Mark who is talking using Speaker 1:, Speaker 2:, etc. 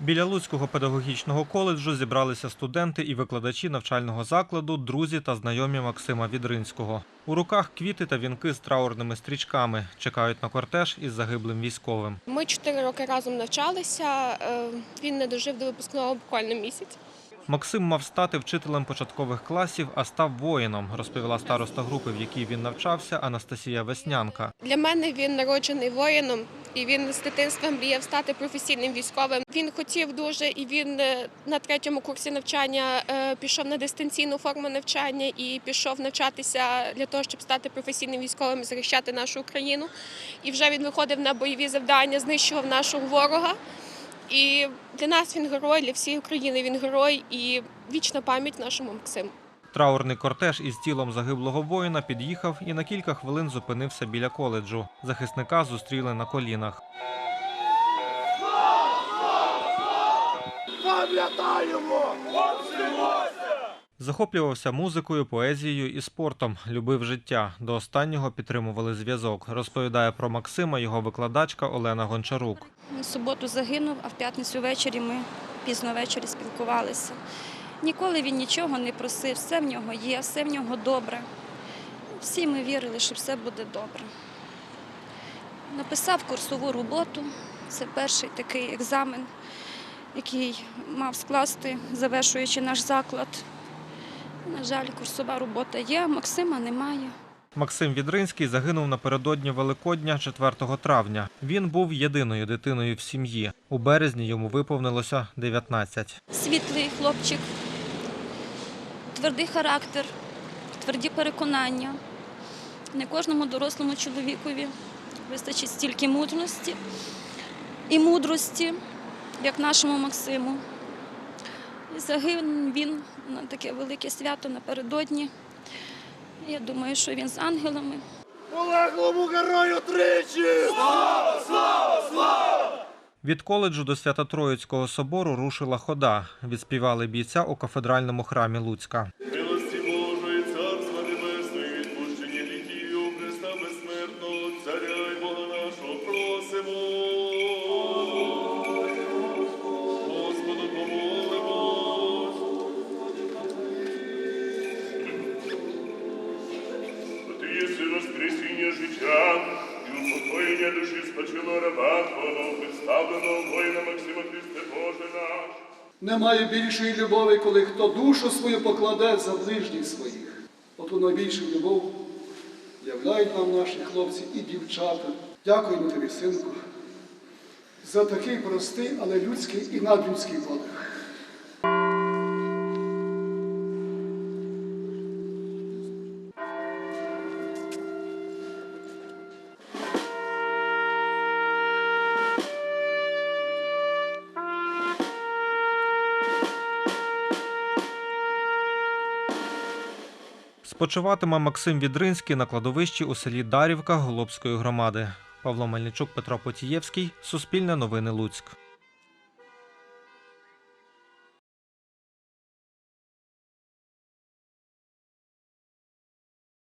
Speaker 1: Біля Луцького педагогічного коледжу зібралися студенти і викладачі навчального закладу, друзі та знайомі Максима Відринського. У руках квіти та вінки з траурними стрічками чекають на кортеж із загиблим військовим.
Speaker 2: Ми чотири роки разом навчалися. е, Він не дожив до випускного буквально місяць.
Speaker 1: Максим мав стати вчителем початкових класів, а став воїном, розповіла староста групи, в якій він навчався, Анастасія Веснянка.
Speaker 2: Для мене він народжений воїном, і він з дитинства мріяв стати професійним військовим. Він хотів дуже, і він е, на третьому курсі навчання е, пішов на дистанційну форму навчання і пішов навчатися для того, щоб стати професійним військовим і захищати нашу Україну. І вже він виходив на бойові завдання, знищував нашого ворога. І для нас він герой, для всієї України він герой і вічна пам'ять нашому Максиму.
Speaker 1: Траурний кортеж із тілом загиблого воїна під'їхав і на кілька хвилин зупинився біля коледжу. Захисника зустріли на колінах.
Speaker 3: Пам'ятаємо!
Speaker 1: Захоплювався музикою, поезією і спортом. Любив життя. До останнього підтримували зв'язок. Розповідає про Максима його викладачка Олена Гончарук.
Speaker 4: Суботу загинув, а в п'ятницю ввечері ми пізно ввечері спілкувалися. Ніколи він нічого не просив, все в нього є, все в нього добре. Всі ми вірили, що все буде добре. Написав курсову роботу. Це перший такий екзамен, який мав скласти, завершуючи наш заклад. На жаль, курсова робота є, Максима немає.
Speaker 1: Максим Відринський загинув напередодні Великодня 4 травня. Він був єдиною дитиною в сім'ї. У березні йому виповнилося 19.
Speaker 4: світлий хлопчик, твердий характер, тверді переконання. Не кожному дорослому чоловікові вистачить стільки мудрості і мудрості, як нашому Максиму. І загинув він на таке велике свято напередодні. Я думаю, що він з ангелами.
Speaker 3: Полеглому герою тричі!
Speaker 1: Від коледжу до Свято-Троїцького собору рушила хода. Відспівали бійця у кафедральному храмі Луцька.
Speaker 5: Воскресіння життя і упокоєння душі спочило раба Твого, представленого воїна Максима Христе Боже наш.
Speaker 6: Немає більшої любові, коли хто душу свою покладе за ближніх своїх. Оту найбільшу любов являють нам наші хлопці і дівчата. Дякуємо тобі, синку, за такий простий, але людський і надлюдський подвиг.
Speaker 1: Спочиватиме Максим Відринський на кладовищі у селі Дарівка Голобської громади. Павло Мельничук, Петро Потієвський. Суспільне новини Луцьк.